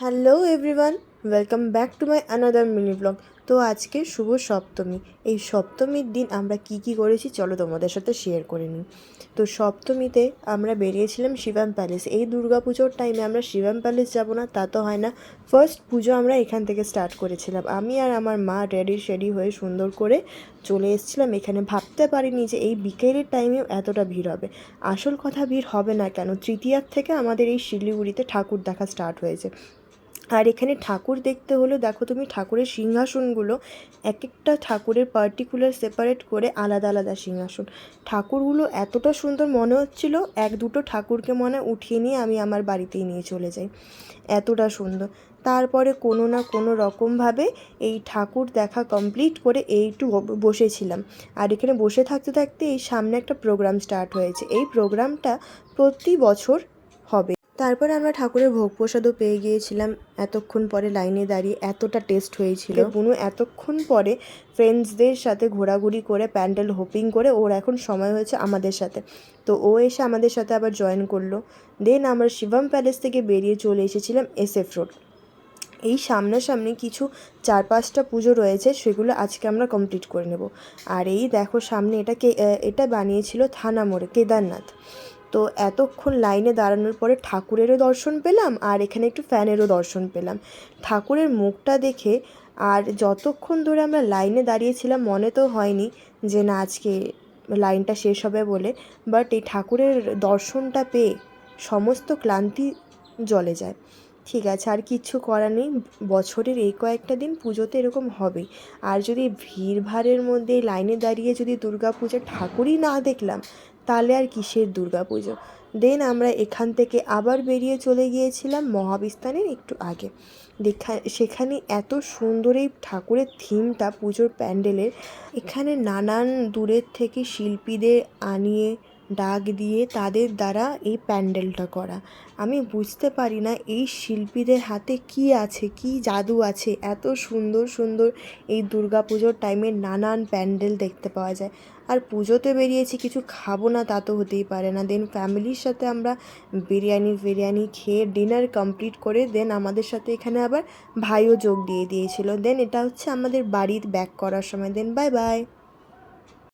Hello everyone, welcome back to my another mini blog. তো আজকে শুভ সপ্তমী। এই সপ্তমীর দিন আমরা কি কি করেছি চলো তোমাদের সাথে শেয়ার করে নিই। তো সপ্তমীতে আমরা বেরিয়েছিলাম শিবাম প্যালেস এই দুর্গা পুজোর টাইমে আমরা শিবাম প্যালেস যাব না, তা তো হয় না। ফার্স্ট পুজো আমরা এখান থেকে স্টার্ট করেছিলাম। আমি আর আমার মা রেডি শেডি হয়ে সুন্দর করে চলে এসেছিলাম। এখানে ভাবতে পারিনি যে এই বিকেলের টাইমেও এতটা ভিড় হবে। আসল কথা ভিড় হবে না কেন? তৃতীয়ার থেকে আমাদের এই শিলিগুড়িতে ঠাকুর দেখা স্টার্ট হয়েছে। আর এখানে ঠাকুর দেখতে হলে দেখো তুমি ঠাকুরের সিংহাসনগুলো এক একটা ঠাকুরের পার্টিকুলার সেপারেট করে আলাদা আলাদা সিংহাসন। ঠাকুরগুলো এতটা সুন্দর মনে হচ্ছিল, এক দুটো ঠাকুরকে মনে উঠিয়ে নিয়ে আমি আমার বাড়িতেই নিয়ে চলে যাই। এতটা সুন্দর। তারপরে কোনো না কোনো রকমভাবে এই ঠাকুর দেখা কমপ্লিট করে এইটু বসেছিলাম। আর এখানে বসে থাকতে থাকতে এই সামনে একটা প্রোগ্রাম স্টার্ট হয়েছে। এই প্রোগ্রামটা প্রতি বছর হবে। তারপর আমরা ঠাকুরের ভোগ প্রসাদও পেয়ে গিয়েছিলাম। এতক্ষণ পরে লাইনে দাঁড়িয়ে এতটা টেস্ট হয়েছিল। বুনু, এতক্ষণ পরে ফ্রেন্ডসদের সাথে ঘোরাঘুরি করে, প্যান্ডেল হোপিং করে, ওর এখন সময় হয়েছে আমাদের সাথে। তো ও এসে আমাদের সাথে আবার জয়েন করল। দেন আমরা শিবম প্যালেস থেকে বেরিয়ে চলে এসেছিলাম এস এফ রোড এই সামনাসামনি কিছু চার পাঁচটা পুজো রয়েছে, সেগুলো আজকে আমরা কমপ্লিট করে নেব। আর এই দেখো সামনে এটাকে এটা বানিয়েছিল থানা মোড়ে, কেদারনাথ। তো এতক্ষণ লাইনে দাঁড়ানোর পরে ঠাকুরেরও দর্শন পেলাম আর এখানে একটু ফ্যানেরও দর্শন পেলাম। ঠাকুরের মুখটা দেখে আর যতক্ষণ ধরে আমরা লাইনে দাঁড়িয়েছিলাম মনে তো হয়নি যে না, আজকে লাইনটা শেষ হবে বলে বাট এই ঠাকুরের দর্শনটা পেয়ে সমস্ত ক্লান্তি জলে যায়। ঠিক আছে, আর কিচ্ছু করার নেই। বছরের এই কয়েকটা দিন পুজোতে এরকম হবেই। আর যদি ভিড়ভাড়ের মধ্যে লাইনে দাঁড়িয়ে যদি দুর্গা পূজার ঠাকুরই না দেখলাম, তাহলে আর কিসের দুর্গা পুজো দেন আমরা এখান থেকে আবার বেরিয়ে চলে গিয়েছিলাম মহাবিস্তানের একটু আগে। সেখানে এত সুন্দর এই ঠাকুরের থিমটা, পুজোর প্যান্ডেলের, এখানে নানান দূরের থেকে শিল্পীদের আনিয়ে ডাক দিয়ে তাদের দ্বারা এই প্যান্ডেলটা করা। আমি বুঝতে পারি না এই শিল্পীদের হাতে কি আছে, কি জাদু আছে। এত সুন্দর সুন্দর এই পুজোর টাইমে নানান প্যান্ডেল দেখতে পাওয়া যায়। আর পুজোতে বেরিয়েছি, কিছু খাব না তা তো হতেই পারে না। দেন ফ্যামিলির সাথে আমরা বিরিয়ানি, ফিরিয়ানি খেয়ে ডিনার কমপ্লিট করে দেন আমাদের সাথে এখানে আবার ভাইও যোগ দিয়ে দিয়েছিল। দেন এটা হচ্ছে আমাদের বাড়ির ব্যাক করার সময়। দেন বাই বাই